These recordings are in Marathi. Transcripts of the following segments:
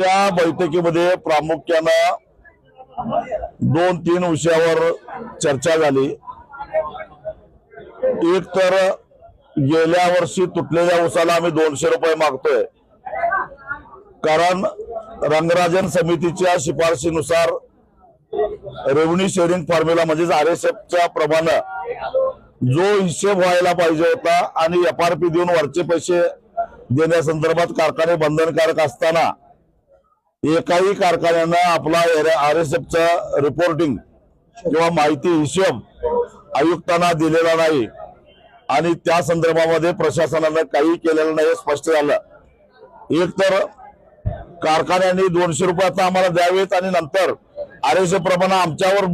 आजच्या बैठकीमध्ये प्रामुख्यानं दोन तीन विषयावर चर्चा झाली. एक तर गेल्या वर्षी तुटलेल्या उसाला आम्ही दोनशे रुपये मागतोय. कारण रंगराजन समितीच्या शिफारशीनुसार रेव्हन्यू शेअरिंग फॉर्म्युला म्हणजेच आर एस एफच्या प्रमाणे जो हिशेब व्हायला पाहिजे होता आणि एफ आर पी देऊन वरचे पैसे देण्यासंदर्भात कारखाने बंधनकारक असताना एकाही कारखान्यानं आपला आर एस एफचा रिपोर्टिंग किंवा माहिती हिशोब आयुक्तांना दिलेला नाही. आणि त्या संदर्भामध्ये प्रशासनानं काही केलेलं नाही हे स्पष्ट झालं. एक तर कारखान्यांनी दोनशे रुपये आता आम्हाला द्यावेत आणि नंतर आर एस एफ प्रमाणे आमच्यावर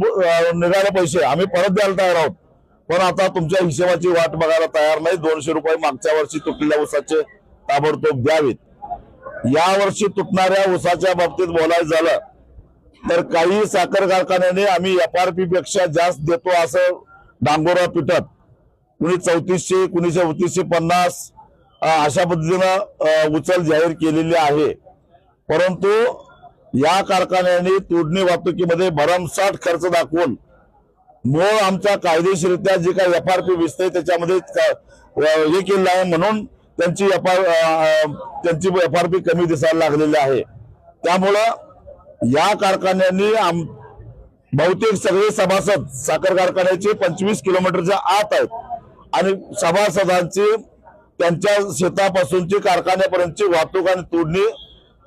निघाले पैसे. आम्ही परत द्यायला तयार आहोत. पण आता तुमच्या हिशेबाची वाट बघायला तयार नाही. दोनशे रुपये मागच्या वर्षी तुटलेल्या ऊसाचे ताबडतोब द्यावेत. यावर्षी तुटणाऱ्या ऊसाच्या बाबतीत बोलायचं झालं तर काही साखर कारखान्याने आम्ही एफ आर पी पेक्षा जास्त देतो असं डांगोरा पिटत. कुणी चौतीसशे कुणी चौतीसशे पन्नास अशा पद्धतीनं उचल जाहीर केलेली आहे. परंतु या कारखान्याने तोडणी वाहतुकीमध्ये भरमसाठ खर्च दाखवून मूळ आमच्या कायदेशीरित्या जे काही एफ आर पी दिसते त्याच्यामध्ये हे केलं आहे. म्हणून त्यांची एफ आर त्यांची एफ आर पी कमी दिसायला लागलेली आहे. त्यामुळं या कारखान्यांनी आम बहुतेक सगळे सभासद साखर कारखान्याचे पंचवीस किलोमीटरच्या आत आहेत. आणि सभासदांची त्यांच्या शेतापासूनची कारखान्यापर्यंतची वाहतूक आणि तोडणी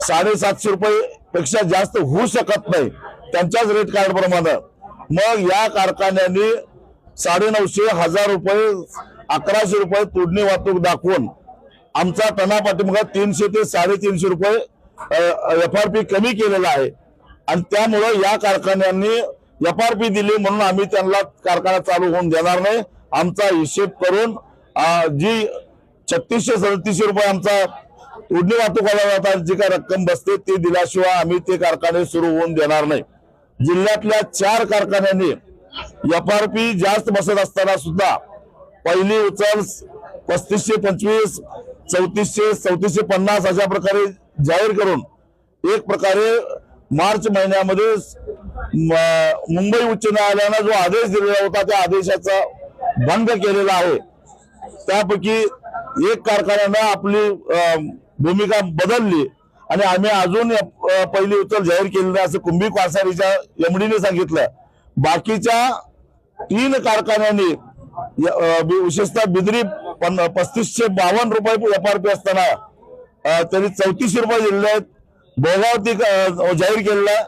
साडेसातशे रुपये पेक्षा जास्त होऊ शकत नाही. त्यांच्याच रेट कार्ड प्रमाणे. मग या कारखान्यांनी साडेनऊशे हजार रुपये अकराशे रुपये तोडणी वाहतूक दाखवून आमचा टना पाठिंबा तीनशे ते साडेतीनशे रुपये एफ आर पी कमी केलेला आहे. आणि त्यामुळं या कारखान्यांनी एफ आर पी दिली म्हणून आम्ही त्यांना कारखाना चालू होऊन देणार नाही. आमचा हिशेब करून जी छत्तीसशे सदतीसशे रुपये आमचा उडणी वाहतुकाला जातात जी काय रक्कम बसते ती दिल्याशिवाय आम्ही ते कारखाने सुरू होऊन देणार नाही. जिल्ह्यातल्या चार कारखान्यांनी एफ आर पी जास्त बसत असताना सुद्धा पहिली उचल पस्तीसशे पंचवीस चौतीसशे चौतीसशे पन्नास अशा प्रकारे जाहीर करून एक प्रकारे मार्च महिन्यामध्ये म- मुंबई उच्च न्यायालयानं जो आदेश दिलेला होता त्या आदेशाचा भंग केलेला आहे. त्यापैकी एक कारखान्यानं आपली भूमिका बदलली आणि आम्ही अजून पहिली उचल जाहीर केली नाही असं कुंभी कासारीच्या एमडीने सांगितलं. बाकीच्या तीन कारखान्यांनी य- विशेषतः बिद्री पण पस्तीसशे बावन्न रुपये एफ आर पी असताना त्यांनी चौतीसशे रुपये दिलेले आहेत. भोगावती जाहीर केलेला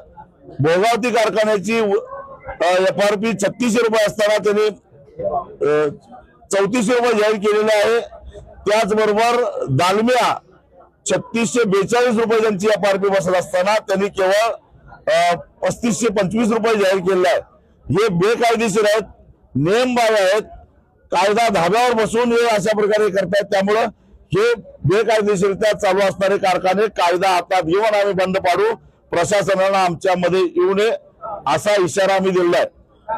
भोगावती कारखान्याची एफ आर पी छत्तीसशे रुपये असताना त्यांनी चौतीस चौतीसशे रुपये जाहीर केलेला आहे. त्याचबरोबर दालमिया छत्तीसशे बेचाळीस रुपये त्यांची एफ आर पी बसत असताना त्यांनी केवळ पस्तीसशे पंचवीस रुपये जाहीर केलेला आहे. हे बेकायदेशीर आहेत नियमबाह्य आहेत. कायदा धाब्यावर बसून हे अशा प्रकारे करतायत. त्यामुळं हे बेकायदेशीरित्या चालू असणारे कारखाने कायदा हातात घेऊन आम्ही बंद पाडू. प्रशासनानं आमच्यामध्ये येऊ नये असा इशारा आम्ही दिलेला आहे.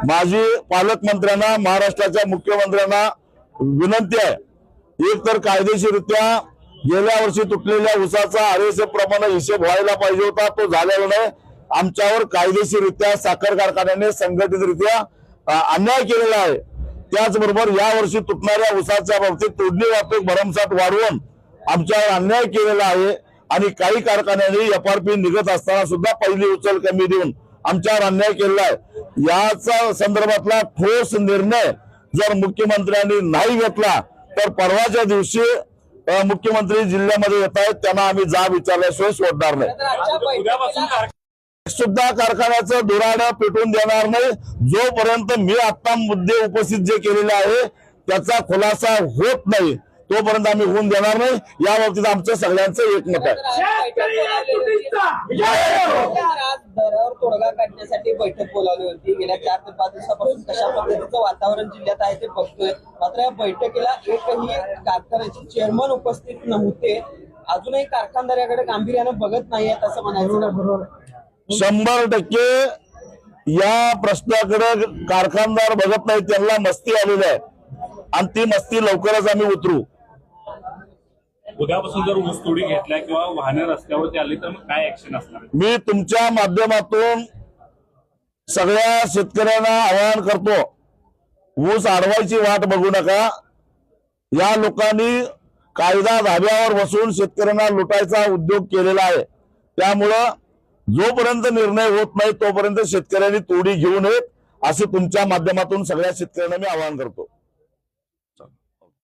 माझी पालकमंत्र्यांना महाराष्ट्राच्या मुख्यमंत्र्यांना विनंती आहे. एक तर गेल्या वर्षी तुटलेल्या उसाचा आरएसएफ प्रमाणे हिशेब व्हायला पाहिजे होता. तो झालेला नाही. आमच्यावर कायदेशीररित्या साखर कारखान्याने संघटितरित्या अन्याय केलेला आहे. त्याचबरोबर यावर्षी तुटणाऱ्या उसाच्या बाबतीत तोडणी वाहतूक भरमसाठ वाढवून आमच्यावर अन्याय केलेला आहे. आणि काही कारखान्यांनी एफ आर पी निघत असताना सुद्धा पहिली उचल कमी देऊन आमच्यावर अन्याय केलेला आहे. याचा संदर्भातला ठोस निर्णय जर मुख्यमंत्र्यांनी नाही घेतला तर परवाच्या दिवशी मुख्यमंत्री जिल्ह्यामध्ये येत आहेत त्यांना आम्ही जाब विचारल्याशिवाय सोडणार नाही. सुद्धा कारखान्याचं धुराडं पेटून देणार नाही. जोपर्यंत मी आता मुद्दे उपस्थित जे केलेले आहे त्याचा खुलासा होत नाही तोपर्यंत आम्ही होऊन देणार नाही. या बाबतीत आमचं सगळ्यांचं एकमत आहे. आज दरावर तोडगा काढण्यासाठी बैठक बोलावली होती. गेल्या चार ते पाच दिवसापासून कशा पद्धतीचं वातावरण जिल्ह्यात आहे ते बघतोय. मात्र या बैठकीला एकही कारखान्याचे चेअरमन उपस्थित नव्हते. अजूनही कारखानदाराकडे गांभीर्यानं बघत नाहीयेत असं म्हणायचं. बरोबर. शंभर टक्के या प्रश्नाकडे कारखानदार बघत नाही त्यांना मस्ती आलेली आहे. आणि ती मस्ती लवकरच आम्ही उतरू. उद्यापासून जर ऊसतोडी घेतल्या किंवा वाहने रस्त्यावरती आली तर मग काय ऍक्शन असणार? मी तुमच्या माध्यमातून सगळ्या शेतकऱ्यांना आवाहन करतो ऊस अडवायची वाट बघू नका. या लोकांनी कायदा धाब्यावर बसून शेतकऱ्यांना लुटायचा उद्योग केलेला आहे. त्यामुळं जोपर्यंत निर्णय होत नाही तोपर्यंत शेतकऱ्यांनी तोडी घेऊ नयेत असे तुमच्या माध्यमातून सगळ्या शेतकऱ्यांना मी आवाहन करतो.